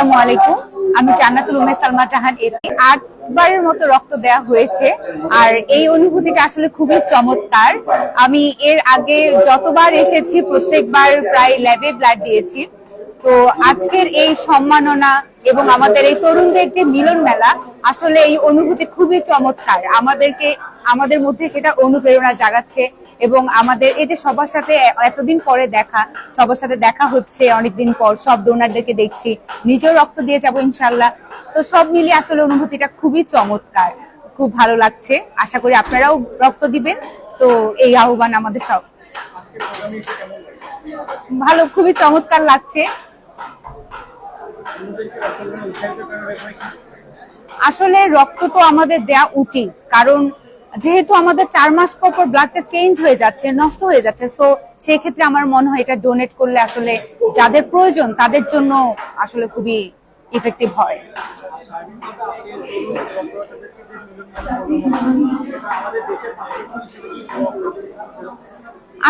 আসসালামু আলাইকুম। আমি জান্নাতুল উমে সালমা জাহান এপি আটবারের মতো রক্ত দেওয়া হয়েছে আর এই অনুভূতিটা আসলে খুবই চমৎকার। আমি এর আগে যতবার এসেছি, প্রত্যেকবার প্রায় ল্যাবে ব্লাড দিয়েছি। তো আজকের এই সম্মাননা এবং আমাদের এই তরুণদের যে মিলন মেলা, আসলে এই অনুভূতি খুবই চমৎকার। আমাদেরকে, আমাদের মধ্যে সেটা অনুপ্রেরণা জাগাচ্ছে। এবং আমাদের, এই যে সবার সাথে এতদিন পরে দেখা, সবার সাথে দেখা হচ্ছে অনেকদিন পর, সব ডোনারদেরকে দেখছি, নিজেও রক্ত দিয়ে যাব ইনশাল্লাহ। তো সব মিলিয়ে আসলে অনুভূতিটা খুবই চমৎকার, খুব ভালো লাগছে। আশা করি আপনারাও রক্ত দিবেন। তো এই আহ্বান আমাদের সব। ভালো, খুবই চমৎকার লাগছে। আসলে রক্ত তো আমাদের দেয়া উচিত, কারণ যেহেতু আমাদের চার মাস পর পর ব্লাডটা চেঞ্জ হয়ে যাচ্ছে, নষ্ট হয়ে যাচ্ছে সো সেই ক্ষেত্রে আমার মনে হয় এটা ডোনেট করলে আসলে যাদের প্রয়োজন তাদের জন্য আসলে খুবই ইফেক্টিভ হয়।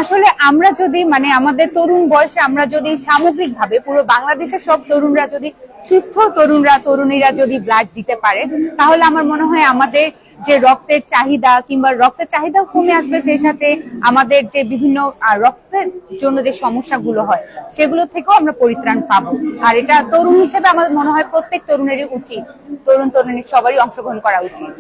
আসলে আমরা যদি মানে আমাদের তরুণ বয়সে আমরা যদি সামগ্রিক ভাবে পুরো বাংলাদেশের সব তরুণরা যদি, সুস্থ তরুণরা, তরুণীরা যদি ব্লাড দিতে পারে, তাহলে আমার মনে হয় আমাদের যে রক্তের চাহিদা কিংবা রক্তের চাহিদাও কমে আসবে, সেই সাথে আমাদের যে বিভিন্ন রক্তের জন্য যে সমস্যাগুলো হয়, সেগুলো থেকেও আমরা পরিত্রাণ পাবো। আর এটা তরুণ হিসেবে আমার মনে হয় প্রত্যেক তরুণেরই উচিত তরুণ তরুণীর সবারই অংশগ্রহণ করা উচিত।